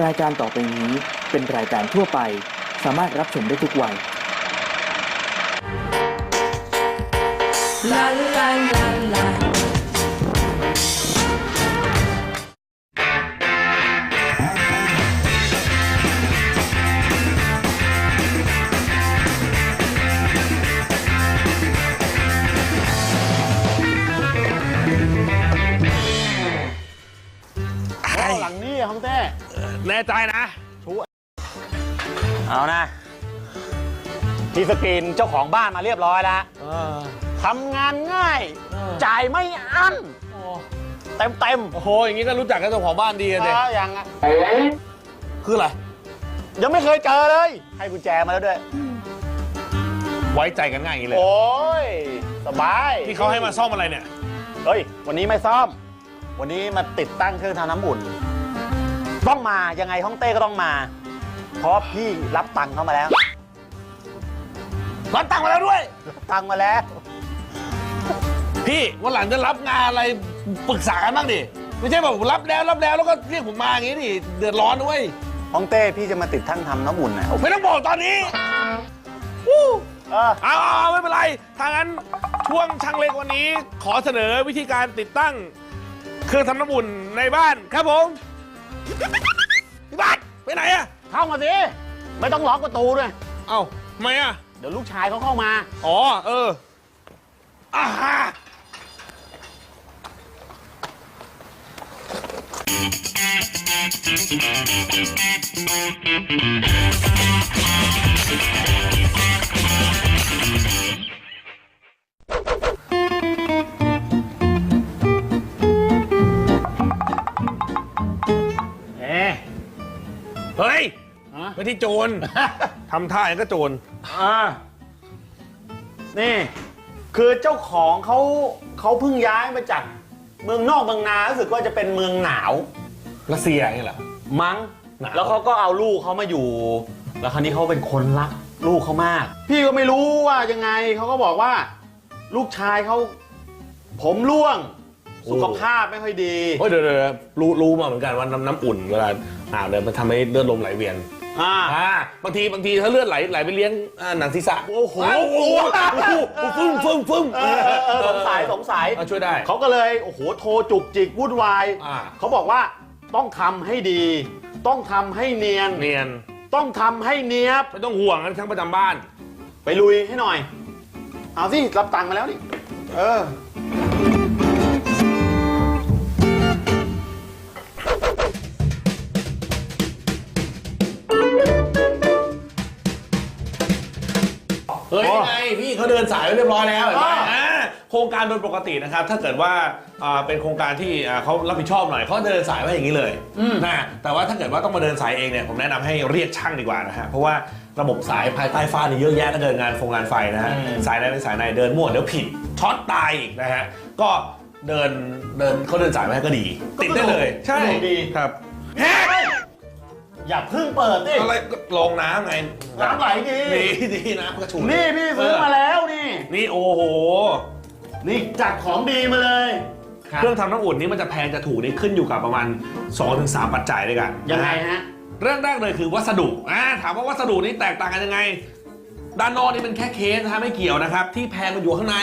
รายการต่อไปนี้เป็นรายการทั่วไป สามารถรับชมได้ทุกวัย La la la la. สกรีนเจ้าของบ้านมาเรียบร้อยแล้วทำงานง่าย จ่ายไม่อั้นเต็มเต็มโอ้โหอย่างนี้ก็รู้จักกับเจ้าของบ้านดีๆอะเด็เออยังอะคืออะไร ยังไม่เคยเจอเลย ให้กุญแจมาแล้วด้วย ไว้ใจกันง่ายอย่างนี้เลย โอ้ย สบายที่เขาให้มาซ่อมอะไรเนี่ย เฮ้ย วันนี้ไม่ซ่อม วันนี้มาติดตั้งเครื่องทำน้ำอุ่น ต้องมา ยังไงฮ่องเต้ก็ต้องมา เพราะพี่รับตังค์เข้ามาแล้ว รับตังค์มาแล้วด้วยรับตังค์มาแล้ว พี่วันหลังจะรับงานอะไรปรึกษากันบ้างดิ ไม่ใช่แบบรับแล้วรับแล้วแล้วก็เรียกผมมาอย่างนี้ดิ เดือดร้อนด้วยฮ่องเต้พี่จะมาติดตั้งทำน้ำอุ่นนะไม่ต้องบอกตอนนี้วู้เออเอาเอาเอาไม่เป็นไรถ้างั้นช่วงช่างเล็กวันนี้ ขอเสนอวิธีการติดตั้ง เครื่องทำน้ำอุ่นในบ้านครับผมพี่บัสไปไหนอะเข้ามาสิ ไม่ต้องล็อกประตูด้วย เอ้าทำไมอะ เดี๋ยวลูกชายเขาเข้ามา อ๋อ เอออาฮาเอ๊ะเฮ้ย ฮะ ไม่ที่โจร ทำท่าอย่างก็โจร อ่า นี่ คือเจ้าของเขาเขาเพิ่งย้ายมาจากเมืองนอกเมืองนารู้สึกว่าจะเป็นเมืองหนาวรัสเซียอย่างนี้เหรอ มั้ง หนาว แล้วเขาก็เอาลูกเขามาอยู่ แล้วคราวนี้เขาเป็นคนรักลูกเขามาก พี่ก็ไม่รู้ว่ายังไงเขาก็บอกว่า ลูกชายเขาผมร่วง สุขภาพไม่ค่อยดีเฮ้ยเดี๋ยวเดี๋ยวรู้รู้มาเหมือนกันว่าน้ำน้ำอุ่นเวลาอาบเนี่ยมันทำให้เลือดลมไหลเวียน อ่าอ่าบางทีบางทีถ้าเลือดไหลไหลไปเลี้ยงอ่าหนังศีรษะโอ้โหาวโอ้โหโอ้โหฟึ่มฟึ่มฟึ่มเออเออเออสงสัยสงสัยเอาช่วยได้ เขาก็เลยโอ้โหโทรจุกจิกวุ่นวายอ่า เขาบอกว่าต้องทำให้ดี ต้องทำให้เนียน เนียนต้องทำให้เนียบ ไม่ต้องห่วงนะทั้งประจำบ้าน ไปลุยให้หน่อย เอาสิ รับตังค์มาแล้วนี่ เออ เฮ้ยอ๋อไงพี่เขาเดินสายไว้เรียบร้อยแล้วเห็นไหมอ๋ออ่าโครงการโดยปกตินะครับ ถ้าเกิดว่าอ่าเป็นโครงการที่อ่าเขารับผิดชอบหน่อยเขาเดินสายไว้อย่างนี้เลยนะแต่ว่าถ้าเกิดว่าต้องมาเดินสายเองเนี่ยผมแนะนำให้เรียกช่างดีกว่านะฮะเพราะว่าระบบสายภายใต้ฟ้านี่เยอะแยะถ้าเกิดงานโครงงานไฟนะฮะอืมสายไหนเป็นสายไหนเดินมั่วเดี๋ยวผิดช็อตตายอีกนะฮะก็เดินเดินเขาเดินสายไว้ให้ก็ดี ติดได้เลย ใช่สะดวกดีครับ อย่าเพิ่งเปิดดิอะไรก็ลงน้ำไงน้ำไหลดีดีดีน้ำกระชูนี่พี่ซื้อมาแล้วนี่ นี่โอ้โห นี่จัดของดีมาเลยเครื่องทำน้ำอุ่นนี้มันจะแพงจะถูกนี่ขึ้นอยู่กับประมาณ 2-3 ปัจจัยด้วยกันยังไงนะฮะเรื่องแรกเลยคือวัสดุอ่าถามว่าวัสดุนี้แตกต่างกันยังไง ด้านนอกนี่เป็นแค่เคสนะฮะไม่เกี่ยวนะครับ ที่แพงมันอยู่ข้างใน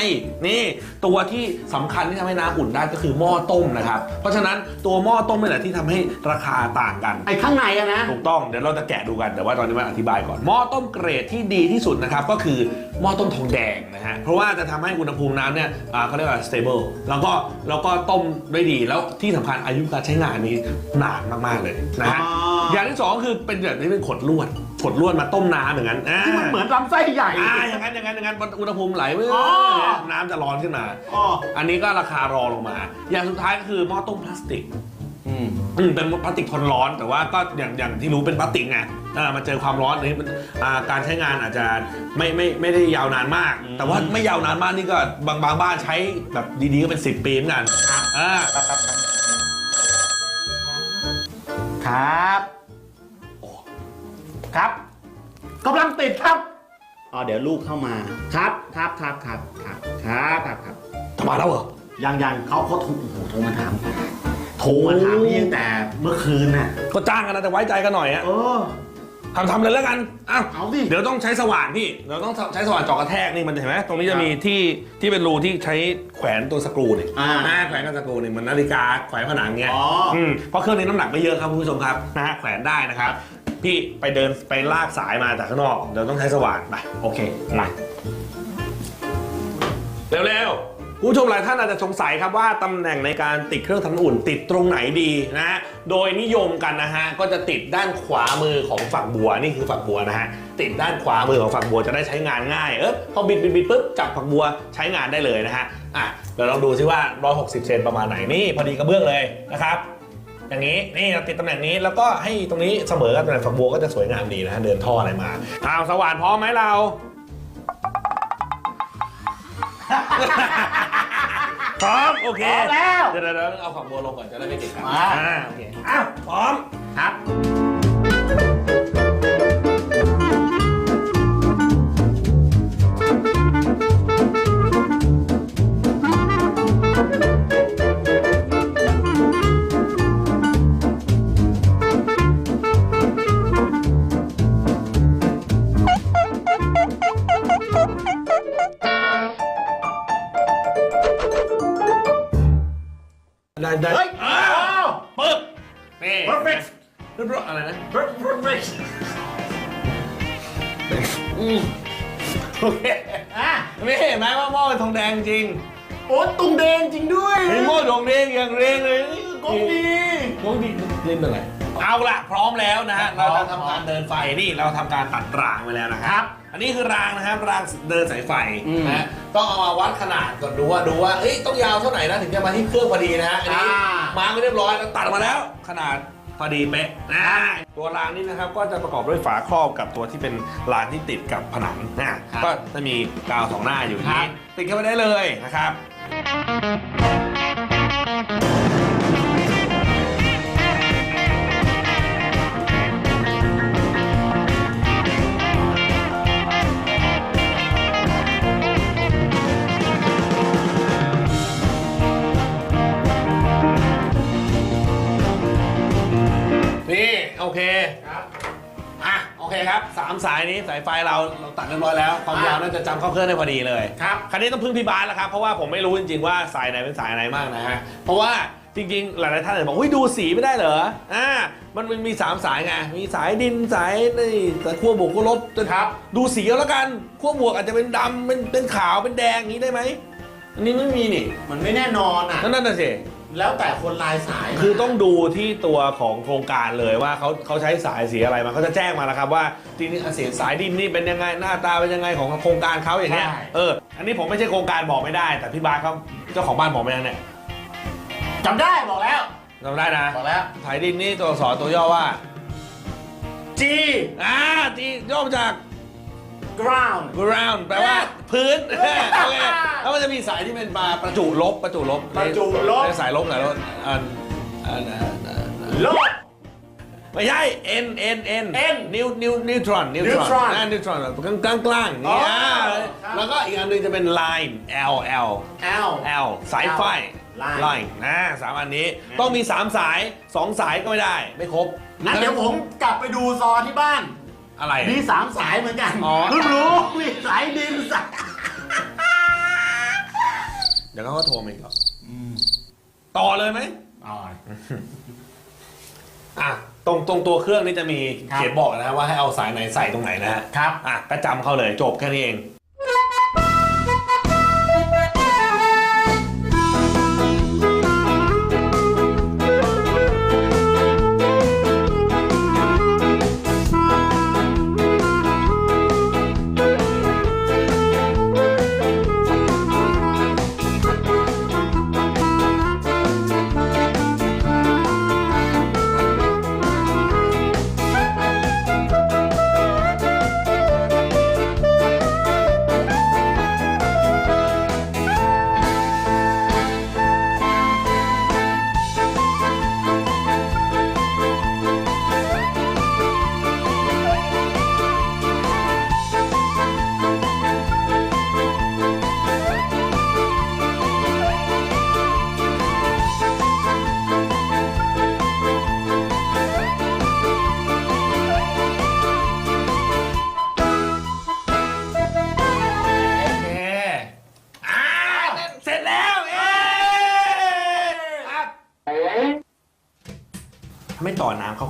นี่ตัวที่สำคัญที่ทำให้น้ำอุ่นได้ก็คือหม้อต้มนะครับ เพราะฉะนั้นตัวหม้อต้มนี่แหละที่ทำให้ราคาต่างกัน ไอ้ข้างในอะนะ ถูกต้องเดี๋ยวเราจะแกะดูกันแต่ว่าตอนนี้มาอธิบายก่อนหม้อต้มเกรดที่ดีที่สุดนะครับก็คือ หม้อต้มทองแดงนะฮะ เพราะว่าจะทำให้อุณหภูมิน้ำเนี่ยอ่าเขาเรียกว่า stable แล้วก็แล้วก็ต้มได้ดี แล้วที่สำคัญอายุการใช้งานนี้นานมาก ๆ เลยนะฮะ อ๋ออ อย่างที่สองคือเป็นแบบนี้เป็นขดลวด ขดลวดมาต้มน้ำอย่างนั้นอ่า ที่มันเหมือนลำไส้ใหญ่ อ่าอย่างนั้นอย่างนั้นอย่างนั้นอุณหภูมิไหลเว้ยอ๋อ น้ำจะร้อนขึ้นมา อ๋ออันนี้ก็ราคารองลงมา อย่างสุดท้ายก็คือหม้อต้มพลาสติกอื มอืมเป็นพลาสติกทนร้อนแต่ว่าก็อย่างอย่างที่รู้เป็นพลาสติกไงอ่ามันเจอความร้อนนี้มันอ่าการใช้งานอาจจะไม่ไม่ไม่ได้ยาวนานมากอืมแต่ว่าไม่ยาวนานมากนี่ก็บางบางบ้านใช้แบบดีๆก็เป็น 10 ปีเหมือนกันอ่าครับโอ้ครับกำลังติดครับอ๋อเดี๋ยวลูกเข้ามาครับครับครับครับครับครับครับครับ ทำไมาแล้วเหรอ ยังยังเขาเขาโทรโอ้โหโทรมาถาม โทรมาถามพี่ตั้งแต่เมื่อคืนน่ะก็จ้างกันนะแต่ไว้ใจกันหน่อยอะเออ ทำทำเลยแล้วกันอ้าวเอาสิเดี๋ยวต้องใช้สว่านพี่เดี๋ยวต้องใช้สว่านเจาะกระแทกนี่มันเห็นไหมตรงนี้จะมีที่ที่เป็นรูที่ใช้แขวนตัวสกรูเนี่ยอ่าอ่าแขวนกับสกรูเนี่ยเหมันนาฬิกาแขวนผนังเงี้ย อ๋ออมเพราะเครื่องนี้น้ำหนักไม่เยอะครับคุณผู้ชมครับนะฮะแขวนได้นะครับ พี่ไปเดินไปลากสายมาจากข้างนอกเดี๋ยวต้องใช้สว่านไปโอเคมาเร็วๆ คุณผู้ชมหลายท่านอาจจะสงสัยครับว่าตำแหน่งในการติดเครื่องทำน้ำอุ่นติดตรงไหนดีนะฮะโดยนิยมกันนะฮะก็จะติดด้านขวามือของฝักบัวนี่คือฝักบัวนะฮะติดด้านขวามือของฝักบัวจะได้ใช้งานง่ายเออพอบิดบิดบิดปุ๊บจับฝักบัวใช้งานได้เลยนะฮะอะเดี๋ยวลองดูซิว่า 160 เซนประมาณไหนนี่พอดีกระเบื้องเลยนะครับอย่างนี้นี่เราติดตำแหน่งนี้แล้วก็ให้ตรงนี้เสมอกับตำแหน่งฝักบัวก็จะสวยงามดีนะฮะเดินท่ออะไรมาอ้าวสว่านพร้อมไหมเรา พร้อม โอเคพร้อมแล้ว เดี๋ยวเดี๋ยวเดี๋ยวเอาฝักบัวลงก่อนจะได้ไม่ติดกันมา อ่าโอเค อ้าวพร้อมครับ จริงโอ้ตุงแดงจริงด้วยเฮ้ยหม้อทองแดงอย่างแรงเลยกงดีกงดีเล่นเป็นไรเอาละพร้อมแล้วนะฮะพร้เราอมจะทำการเดินไฟนี่เราทำการตัดรางไปแล้วนะครับ อันนี้คือรางนะครับรางเดินสายไฟอืมนะฮะต้องเอามาวัดขนาดก่อนดูว่าดูว่าเอ้ยต้องยาวเท่าไหร่นะถึงจะมาที่เครื่องพอดีนะฮะอันนี้อ่ามาไม่เรียบร้อยแล้วตัดมาแล้วขนาด พอดีเป๊ะนะตัวรางนี้นะครับก็จะประกอบด้วยฝาครอบกับตัวที่เป็นรางที่ติดกับผนังนะก็จะมีกาวสองหน้าอยู่อย่างนี้ติดเข้าไปได้เลยนะครับ โอเคครับอะโอเคครับสามสายนี้สายไฟเราเราตัดเรียบร้อยแล้ว ความยาวน่าจะจำเข้าเครื่องได้พอดีเลยครับคันนี้ต้องพึ่งพี่บาสแล้วครับเพราะว่าผมไม่รู้จริงๆว่าสายไหนเป็นสายไหนมากนะฮะเพราะว่าจริงๆ หลายๆท่านอาจจะบอกเฮ้ยดูสีไม่ได้เหรออ่ามันมันมีสามสายไง มีสายดินสายนี่สายขั้วบวกขั้วลบครับ ดูสีเอาแล้วกันขั้วบวกอาจจะเป็นดำเป็นเป็นขาวเป็นแดงอย่างนี้ได้ไหมอันนี้ไม่มีนี่ มันไม่แน่นอนอะนั่นน่ะสิ แล้วแต่คนลายสายมาคือต้องดูที่ตัวของโครงการเลยว่าเขาเขาใช้สายสีอะไรมาเขาจะแจ้งมาแล้วครับว่าทีนี้เสียสายดินนี่เป็นยังไงหน้าตาเป็นยังไงของโครงการเขาอย่างเงี้ยเอออันนี้ผมไม่ใช่โครงการบอกไม่ได้ แต่พี่บาสเขาเจ้าของบ้านบอกไม่ได้เนี่ยจำได้บอกแล้วจำได้นะบอกแล้วสายดินนี่ตัวอักษรตัวย่อว่า G อ่าจีย่อมาจาก ground ground แปลว่าพื้นโอเคแล้วมันจะมีสายที่เป็นมาประจุลบประจุลบประจุลบเป็นสายลบสายลบอันอันอันอันลบไม่ใช่ N N N N นิวนิวนิวตรอนนิวตรอน neutron นะนิวตรอนแบบกลางกลางกลางๆอ๋อเนี่ยครับแล้วก็อีกอันหนึงจะเป็น line L L L L สายไฟ Line line นะสามอันนี้ต้องมี 3 สาย 2 สายก็ไม่ได้ ไม่ครบงั้นเดี๋ยวผมกลับไปดูซอที่บ้าน อะไรมีสามสายเหมือนกันอ๋อ เพิ่งรู้มีสายดินสายเดี๋ยวเขาก็โทรมาอีกหรอกต่อเลยไหมอ๋อ อะตรงตรงตัวเครื่องนี่จะมีครับ เขียนบอกนะว่าให้เอาสายไหนใส่ตรงไหนนะฮะครับ อะก็จำเขาเลยจบแค่นี้เอง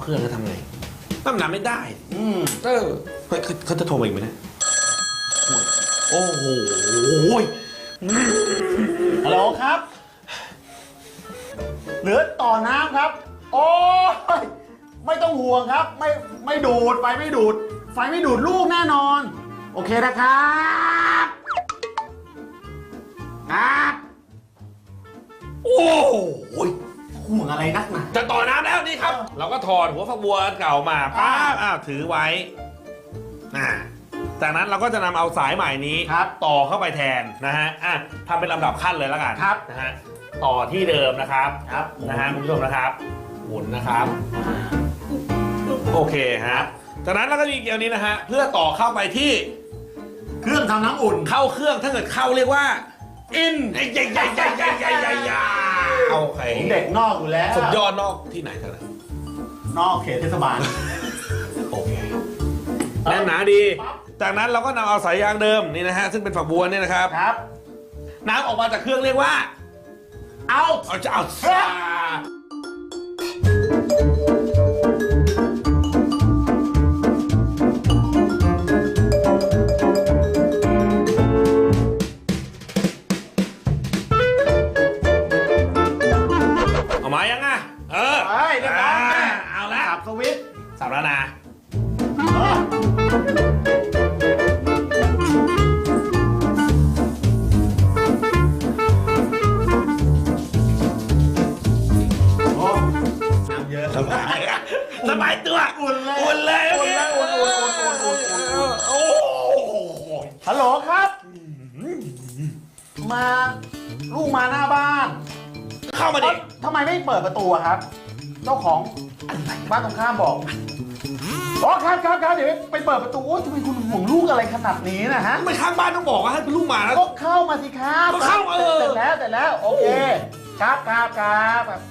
รื่องแล้วทำไงน้ำน้ำไม่ได้ อืมเออเฮ้ยเขาเขาจะโทรมาอีกไหมเนี่ยโอ้โหฮัลโหลครับ เหลือต่อน้ำครับ โอ้ยไม่ต้องห่วงครับ ไม่ไม่ดูดไฟไม่ดูด ไฟไม่ดูดลูกแน่นอน โอเคนะครับครับโอ้โหห่วงอะไรนักหนา จะต่อน้ำแล้วนี่ครับ เราก็ถอดหัวฝักบัวเก่ามาป้าบอ้าวถือไว้อ่าจากนั้นเราก็จะนำเอาสายใหม่นี้ ครับ ต่อเข้าไปแทนนะฮะอะทำเป็นลำดับขั้นเลยแล้วกันครับ นะฮะต่อที่เดิมนะครับครับนะฮะคุณผู้ชมนะครับหมุนนะครับ โอเคฮะจากนั้นเราก็มีเกี่ยวนี้นะฮะเพื่อต่อเข้าไปที่เครื่องทำน้ำอุ่น เข้าเครื่องถ้าเกิดเข้าเรียกว่า อินใหญ่ใหญ่ใหญ่ใหญ่ใหญ่ใหญ่ใหญ่ใหญ่โอเคผมเด็กนอกอยู่แล้วสุดยอดนอกที่ไหนเท่านั้นนอกเขตเทศบาลโอเคแน่นหนาดี จากนั้นเราก็นำเอาสายยางเดิมนี่นะฮะซึ่งเป็นฝักบัวเนี่ยนะครับ ครับ น้ำออกมาจากเครื่องเรียกว่า เอาเอาจะเอาเฮ้ยเอา แล้วนะโอ้น้ำเยอะสบายสบายตัวอุ่นเลยอุ่นเลยอุ่นเลยอุ่นอุ่นอุ่นอุ่นอุ่นอุ่นโอ้โหฮัลโหลครับ มาลูกมาหน้าบ้าน เข้ามาดิเอ้าทำไมไม่เปิดประตูอะครับ เจ้าของ บ้านตรงข้ามบอกอ๋อครับครับครับเดี๋ยวไปเปิดประตูโอ้ยทำไมคุณห่วงลูกอะไรขนาดนี้นะฮะทำไมข้างบ้านต้องบอกว่าให้เป็นลูกหมาแล้ว ก็เข้ามาสิครับก็เข้าเออ เสร็จแล้วเสร็จแล้วโอเค ครับครับครับแบบ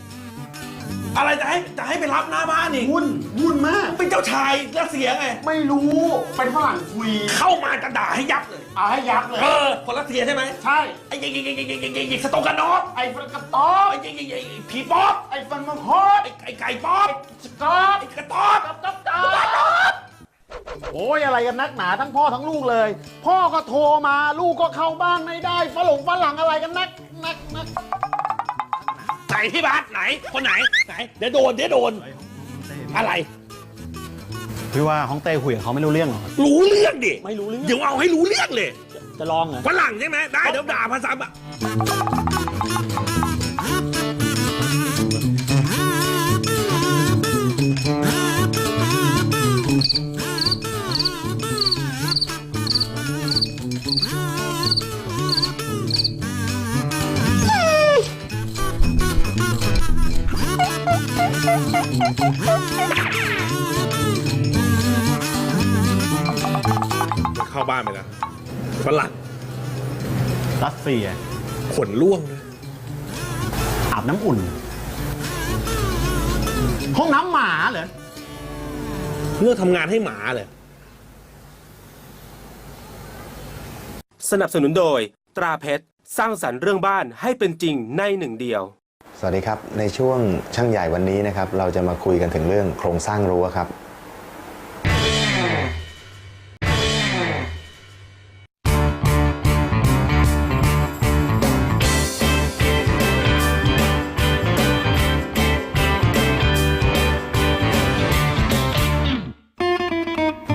อะไรจะให้จะให้ไปรับหน้าบ้านนี่วุ่นวุ่นมาก เป็นเจ้าชายรัสเซียไง ไม่รู้ เป็นฝรั่งคุย เข้ามาจะด่าให้ยับเลย เอาให้ยับเลย เออ คนรัสเซียใช่ไหมใช่ ไอ้ยิงยิงยิงยิงยิงยิงยิงสโตกานอฟไอ้ฝรั่งกระต๊อบไอ้ยิงยิงยิงผีป๊อปไอ้ฟันมังคดไอ้ไอ้ไก่ป๊อบสกอตไอ้กระต๊อบกระต๊อบกระต๊อบโอ้ยอะไรกันนักหนาทั้งพ่อทั้งลูกเลย พ่อก็โทรมาลูกก็เข้าบ้านไม่ได้ฝรั่งฝรั่งอะไรกันนักนักนัก ไหนที่บ้านไหน คนไหนไหน เดี๋ยวโดนเดี๋ยวโดน อะไร พี่ว่าฮ่องเต้คุยกับเขาไม่รู้เรื่องหรอรู้เรื่องดิไม่รู้เรื่องเดี๋ยวเอาให้รู้เรื่องเลยจะลองเหรอฝรั่งใช่ไหมได้เดี๋ยวด่าภาษาแบบ เข้าบ้านไปแล้วฝรั่งรัสเซีย ขนล่วงนะอาบน้ำอุ่น ห้องน้ำหมาเหรอ เลือกทำงานให้หมาเลย สนับสนุนโดย ตราเพชร สร้างสรรค์เรื่องบ้านให้เป็นจริงในหนึ่งเดียว สวัสดีครับ ในช่วงช่างใหญ่วันนี้นะครับ เราจะมาคุยกันถึงเรื่องโครงสร้างรั้วครับ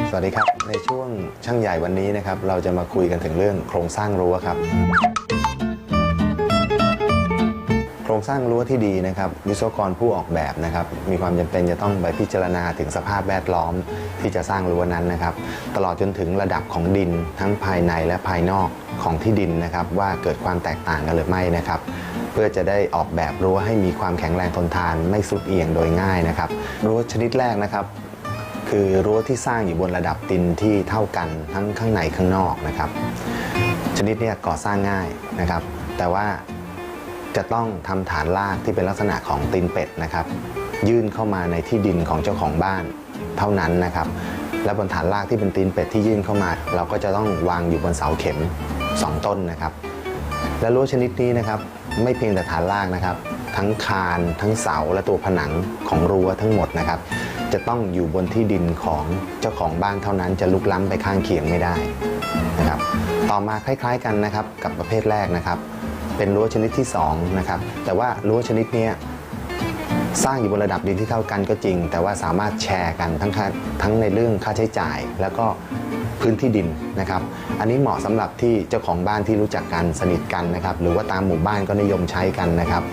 สวัสดีครับ ในช่วงช่างใหญ่วันนี้นะครับ เราจะมาคุยกันถึงเรื่องโครงสร้างรั้วครับ สร้างรั้วที่ดีนะครับวิศวกรผู้ออกแบบนะครับมีความจำเป็นจะต้องไปพิจารณาถึงสภาพแวดล้อมที่จะสร้างรั้วนั้นนะครับตลอดจนถึงระดับของดินทั้งภายในและภายนอกของที่ดินนะครับว่าเกิดความแตกต่างกันหรือไม่นะครับเพื่อจะได้ออกแบบรั้วให้มีความแข็งแรงทนทานไม่สุดเอียงโดยง่ายนะครับรั้วชนิดแรกนะครับคือรั้วที่สร้างอยู่บนระดับดินที่เท่ากันทั้งข้างในข้างนอกนะครับ ชนิดนี้ก่อสร้างง่ายนะครับ แต่ว่า จะต้องทำฐานรากที่เป็นลักษณะของตีนเป็ดนะครับ ยื่นเข้ามาในที่ดินของเจ้าของบ้านเท่านั้นนะครับ และบนฐานรากที่เป็นตีนเป็ดที่ยื่นเข้ามา เราก็จะต้องวางอยู่บนเสาเข็ม 2 ต้นนะครับ และรั้วชนิดนี้นะครับ ไม่เพียงแต่ฐานรากนะครับ ทั้งคานทั้งเสาและตัวผนังของรั้วทั้งหมดนะครับ จะต้องอยู่บนที่ดินของเจ้าของบ้านเท่านั้น จะลุกล้ำไปข้างเคียงไม่ได้นะครับ ต่อมาคล้าย ๆกันนะครับกับประเภทแรกนะครับ เป็นรั้วชนิดที่สองนะครับแต่ว่ารั้วชนิดนี้สร้างอยู่บนระดับดินที่เท่ากันก็จริง แต่ว่าสามารถแชร์กันทั้งทั้งในเรื่องค่าใช้จ่าย แล้วก็พื้นที่ดินนะครับ อันนี้เหมาะสำหรับที่เจ้าของบ้านที่รู้จักกันสนิทกันนะครับ หรือว่าตามหมู่บ้านก็นิยมใช้กันนะครับ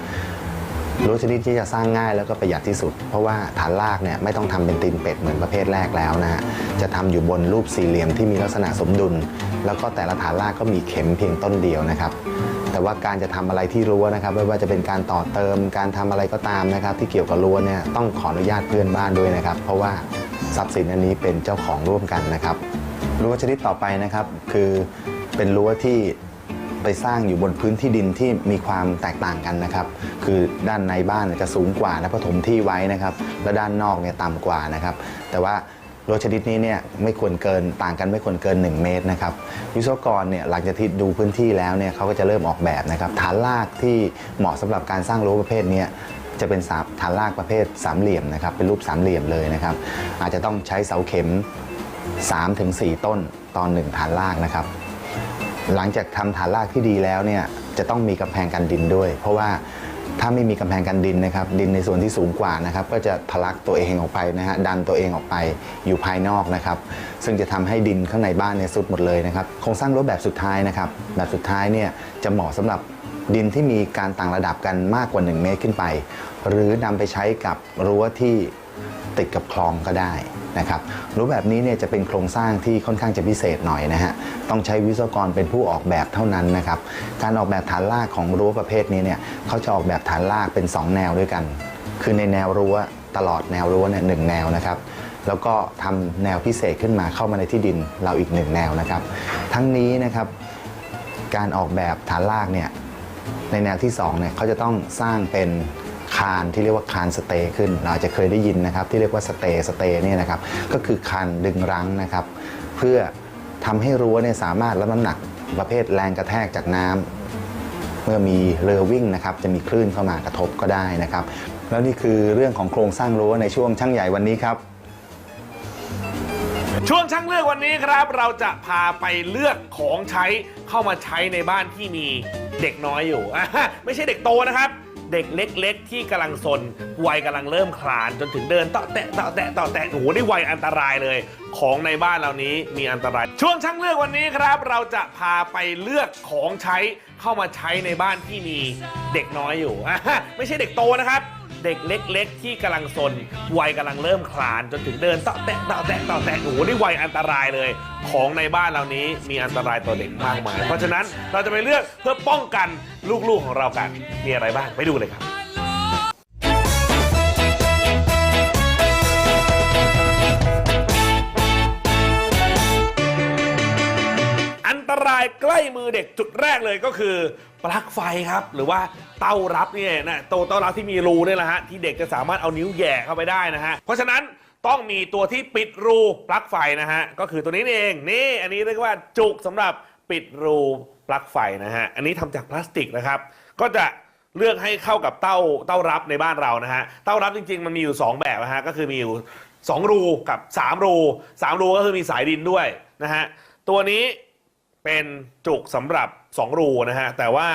รั้วชนิดที่จะสร้างง่ายแล้วก็ประหยัดที่สุด เพราะว่าฐานรากเนี่ยไม่ต้องทำเป็นตีนเป็ดเหมือนประเภทแรกแล้วนะฮะจะทำอยู่บนรูปสี่เหลี่ยมที่มีลักษณะสมดุล แล้วก็แต่ละฐานรากก็มีเข็มเพียงต้นเดียวนะครับ แต่ว่าการจะทำอะไรที่รั้วนะครับ ไม่ว่าจะเป็นการต่อเติมการทำอะไรก็ตามนะครับ ที่เกี่ยวกับรั้วเนี่ยต้องขออนุญาตเพื่อนบ้านด้วยนะครับ เพราะว่าทรัพย์สินอันนี้เป็นเจ้าของร่วมกันนะครับรั้วชนิดต่อไปนะครับ คือเป็นรั้วที่ไปสร้างอยู่บนพื้นที่ดินที่มีความแตกต่างกันนะครับ คือด้านในบ้านจะสูงกว่านะเพราะถมที่ไว้นะครับ และด้านนอกเนี่ยต่ำกว่านะครับ แต่ว่า รั้วชนิดนี้เนี่ยไม่ควรเกินต่างกันไม่ควรเกิน 1 เมตรนะครับวิศวกรเนี่ยหลังจากที่ดูพื้นที่แล้วเนี่ยเขาก็จะเริ่มออกแบบนะครับฐานรากที่เหมาะสำหรับการสร้างรั้วประเภทนี้จะเป็นสามฐานรากประเภทสามเหลี่ยมนะครับเป็นรูปสามเหลี่ยมเลยนะครับ อาจจะต้องใช้เสาเข็ม 3-4 ต้นตอนหนึ่งฐานรากนะครับ หลังจากทำฐานรากที่ดีแล้วเนี่ยจะต้องมีกำแพงกันดินด้วย เพราะว่า ถ้าไม่มีกำแพงกันดินนะครับ ดินในส่วนที่สูงกว่านะครับ ก็จะทะลักตัวเองออกไปนะฮะดันตัวเองออกไปอยู่ภายนอกนะครับ ซึ่งจะทำให้ดินข้างในบ้านเนี่ยสุดหมดเลยนะครับโครงสร้างรั้วแบบสุดท้ายนะครับแบบสุดท้ายเนี่ยจะเหมาะสำหรับดินที่มีการต่างระดับกันมากกว่า 1 เมตรขึ้นไป หรือนำไปใช้กับรั้วที่ติดกับคลองก็ได้ นะครับรูปแบบนี้เนี่ยจะเป็นโครงสร้างที่ค่อนข้างจะพิเศษหน่อยนะฮะต้องใช้วิศวกรเป็นผู้ออกแบบเท่านั้นนะครับการออกแบบฐานรากของรั้วประเภทนี้เนี่ยเขาจะออกแบบฐานรากเป็น 2 แนวด้วยกัน คือในแนวรั้วตลอดแนวรั้วเนี่ยหนึ่งแนวนะครับแล้วก็ทำแนวพิเศษขึ้นมาเข้ามาในที่ดินเราอีกหนึ่งแนวนะครับ ทั้งนี้นะครับการออกแบบฐานรากเนี่ยในแนวที่2เนี่ยเขาจะต้องสร้างเป็น คานที่เรียกว่าคานสเตย์ขึ้นเราอาจจะเคยได้ยินนะครับที่เรียกว่าสเตย์สเตย์เนี่ยนะครับก็คือคานดึงรั้งนะครับ เพื่อทำให้รั้วเนี่ยสามารถรับน้ำหนักประเภทแรงกระแทกจากน้ำเมื่อมีเรือวิ่งนะครับจะมีคลื่นเข้ามากระทบก็ได้นะครับ แล้วนี่คือเรื่องของโครงสร้างรั้วในช่วงช่างใหญ่วันนี้ครับช่วงช่างเลือกวันนี้ครับ เราจะพาไปเลือกของใช้เข้ามาใช้ในบ้านที่มีเด็กน้อยอยู่ไม่ใช่เด็กโตนะครับ เด็กเล็ก ๆ ที่กำลังสนวัยกำลังเริ่มคลานจนถึงเดินเตาะแตะเตาะแตะเตาะแตะโอ้โหนี่วัยอันตรายเลย ของในบ้านเหล่านี้มีอันตราย ช่วงช่างเลือกวันนี้ครับ เราจะพาไปเลือกของใช้เข้ามาใช้ในบ้านที่มีเด็กน้อยอยู่ไม่ใช่เด็กโตนะครับ เด็กเล็ก ๆ ที่กำลังสนวัยกำลังเริ่มคลานจนถึงเดินเตาะแตะเตาะแตะเตาะแตะโอ้โหนี่วัยอันตรายเลย ของในบ้านเหล่านี้มีอันตรายต่อเด็กมากมาย เพราะฉะนั้นเราจะไปเลือกเพื่อป้องกันลูกๆของเรากันมีอะไรบ้างไปดูเลยครับายใกล้มือเด็กจุดแรกเลยก็คือปลั๊กไฟครับ หรือว่าเต้ารับเนี่ยนะตัวเต้ารับที่มีรูเนี่ยแหละฮะที่เด็กจะสามารถเอานิ้วแย่เข้าไปได้นะฮะเพราะฉะนั้นต้องมีตัวที่ปิดรูปลั๊กไฟนะฮะก็คือตัวนี้เองนี่อันนี้เรียกว่าจุกสำหรับปิดรูปลั๊กไฟนะฮะอันนี้ทำจากพลาสติกนะครับ ก็จะเลือกให้เข้ากับเต้าเต้ารับในบ้านเรานะฮะเต้ารับจริง ๆ มันมีอยู่สองแบบนะฮะก็คือมีอยู่สองรูกับสามรูสามรูก็คือมีสายดินด้วยนะฮะตัวนี้ เป็นจุกสำหรับ 2 รูนะฮะ แต่ว่า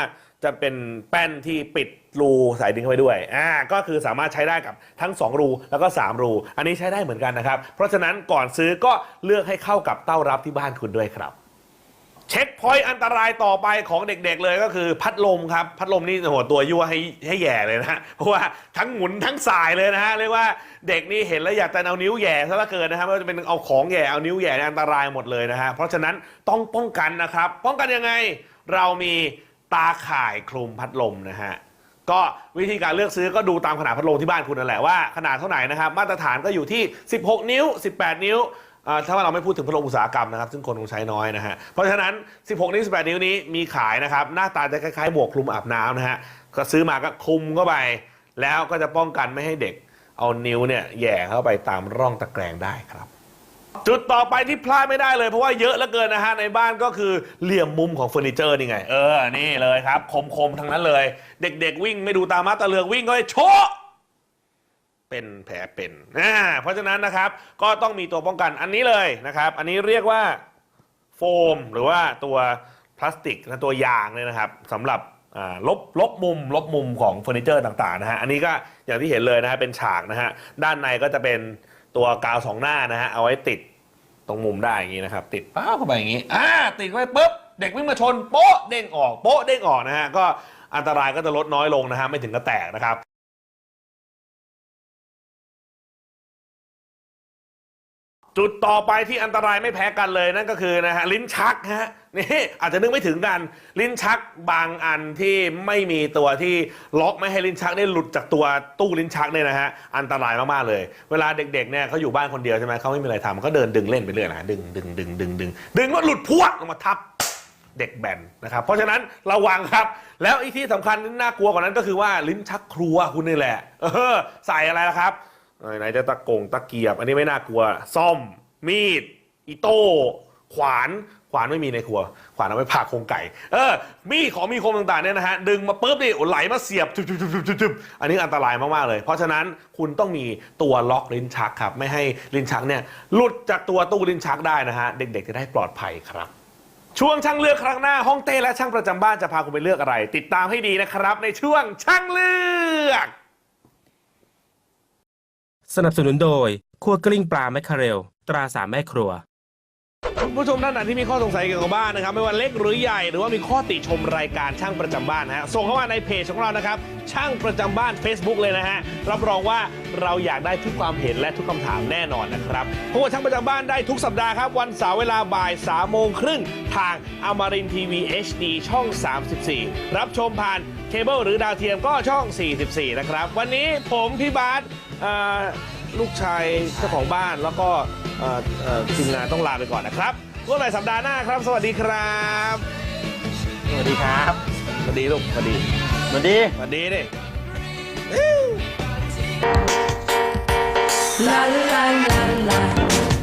จะเป็นแป้นที่ปิดรูสายดึงเข้าไปด้วย อ่า ก็คือสามารถใช้ได้กับทั้ง 2 รูแล้วก็ 3 รู อันนี้ใช้ได้เหมือนกันนะครับ เพราะฉะนั้นก่อนซื้อก็เลือกให้เข้ากับเต้ารับที่บ้านคุณด้วยครับ เช็คพอยต์อันตรายต่อไปของเด็กๆเลยก็คือพัดลมครับ พัดลมนี่โอ้โหตัวยั่วให้ให้แย่เลยนะฮะเพราะว่าทั้งหมุนทั้งสายเลยนะฮะเรียกว่าเด็กนี่เห็นแล้วอยากจะเอานิ้วแหย่ซะลือเกินนะฮะไม่ว่าจะเป็นเอาของแหย่เอานิ้วแหย่เนี่ยอันตรายหมดเลยนะฮะเพราะฉะนั้นต้องป้องกันนะครับ ป้องกันยังไงเรามีตาข่ายคลุมพัดลมนะฮะก็วิธีการเลือกซื้อก็ดูตามขนาดพัดลมที่บ้านคุณนั่นแหละว่าขนาดเท่าไหร่นะครับ มาตรฐานก็อยู่ที่ 16 นิ้ว 18 นิ้ว ถ้าว่าเราไม่พูดถึงพัดลมอุตสาหกรรมนะครับ ซึ่งคนคงใช้น้อยนะฮะ เพราะฉะนั้น 16 นิ้ว 18 นิ้วนี้มีขายนะครับ หน้าตาจะคล้ายๆหมวกคลุมอาบน้ำนะฮะ ก็ซื้อมาก็คลุมเข้าไป แล้วก็จะป้องกันไม่ให้เด็กเอานิ้วเนี่ยแย่เข้าไปตามร่องตะแกรงได้ครับ จุดต่อไปที่พลาดไม่ได้เลย เพราะว่าเยอะเหลือเกินนะฮะในบ้านก็คือเหลี่ยมมุมของเฟอร์นิเจอร์นี่ไง เออ นี่เลยครับ คมๆทั้งนั้นเลย เด็ก ๆ วิ่งไม่ดูตามาตาเลือกวิ่งก็เลยโชะ เป็นแผลเป็นอ่าเพราะฉะนั้นนะครับก็ต้องมีตัวป้องกันอันนี้เลยนะครับ อันนี้เรียกว่าโฟมหรือว่าตัวพลาสติกนะตัวยางเนี่ยนะครับสำหรับลบลบมุมลบมุมของเฟอร์นิเจอร์ต่างๆนะฮะอันนี้ก็อย่างที่เห็นเลยนะฮะเป็นฉากนะฮะด้านในก็จะเป็นตัวกาวสองหน้านะฮะเอาไว้ติดตรงมุมได้อย่างนี้นะครับ ติดป้าเข้าไปอย่างนี้อ่าติดเข้าไปปุ๊บเด็กวิ่งมาชนโป๊ะเด้งออกโป๊ะเด้งออกนะฮะก็อันตรายก็จะลดน้อยลงนะฮะไม่ถึงกระแตกนะครับ จุดต่อไปที่อันตรายไม่แพ้กันเลยนั่นก็คือนะฮะลิ้นชักฮะนี่อาจจะนึกไม่ถึงกันลิ้นชักบางอันที่ไม่มีตัวที่ล็อกไม่ให้ลิ้นชักได้หลุดจากตัวตู้ลิ้นชักเนี่ยนะฮะอันตรายมากๆเลย เวลาเด็กๆเนี่ยเขาอยู่บ้านคนเดียวใช่ไหมเขาไม่มีอะไรทำเขาเดินดึงเล่นไปเรื่อยนะดึงดึงดึงดึงดึงดึงก็หลุดพวดลงมาทับเด็กแบนนะครับ เพราะฉะนั้นระวังครับ แล้วอีกที่สำคัญที่น่ากลัวกว่านั้นก็คือว่าลิ้นชักครัวคุณนี่แหละ เออ ใส่อะไรละครับ ไหนจะตะกงตะเกียบ อันนี้ไม่น่ากลัว ซ่อม มีด อิโต้ ขวาน ขวานไม่มีในครัว ขวานเอาไว้ผ่าโครงไก่ เออ มีดของมีคมต่างๆเนี่ยนะฮะ ดึงมาปุ๊บนี่ไหลมาเสียบจุบจุบจุบจุบจุบจุบอันนี้อันตรายมากๆเลย เพราะฉะนั้นคุณต้องมีตัวล็อกลิ้นชักครับ ไม่ให้ลิ้นชักเนี่ยหลุดจากตัวตู้ลิ้นชักได้นะฮะ เด็กๆจะได้ปลอดภัยครับช่วงช่างเลือกครั้งหน้าห้องเต้และช่างประจำบ้านจะพาคุณไปเลือกอะไร ติดตามให้ดีนะครับ ในช่วงช่างเลือก สนับสนุนโดยคั่วกลิ้งปลาแมคคาเรล ตราสามแม่ครัว คุณผู้ชมท่านไหนที่มีข้อสงสัยเกี่ยวกับบ้านนะครับ ไม่ว่าเล็กหรือใหญ่หรือว่ามีข้อติชมรายการช่างประจำบ้านนะฮะส่งเข้ามาในเพจของเรานะครับ ช่างประจำบ้าน Facebook เลยนะฮะรับรองว่าเราอยากได้ทุกความเห็นและทุกคำถามแน่นอนนะครับพบกับช่างประจำบ้านได้ทุกสัปดาห์ครับ วันเสาร์เวลาบ่าย3ามโมงครึ่งทางอมรินทีวี HD ช่อง 34 รับชมผ่านเคเบิลหรือดาวเทียมก็ช่อง 44 นะครับวันนี้ผมพี่บาส ลูกชายเจ้าของบ้านแล้วก็เอ่อเอ่อทีมงานต้องลาไปก่อนนะครับพบกันใหม่สัปดาห์หน้าครับ สวัสดีครับ สวัสดีครับ สวัสดีลูก สวัสดี สวัสดี สวัสดีดิ La la la la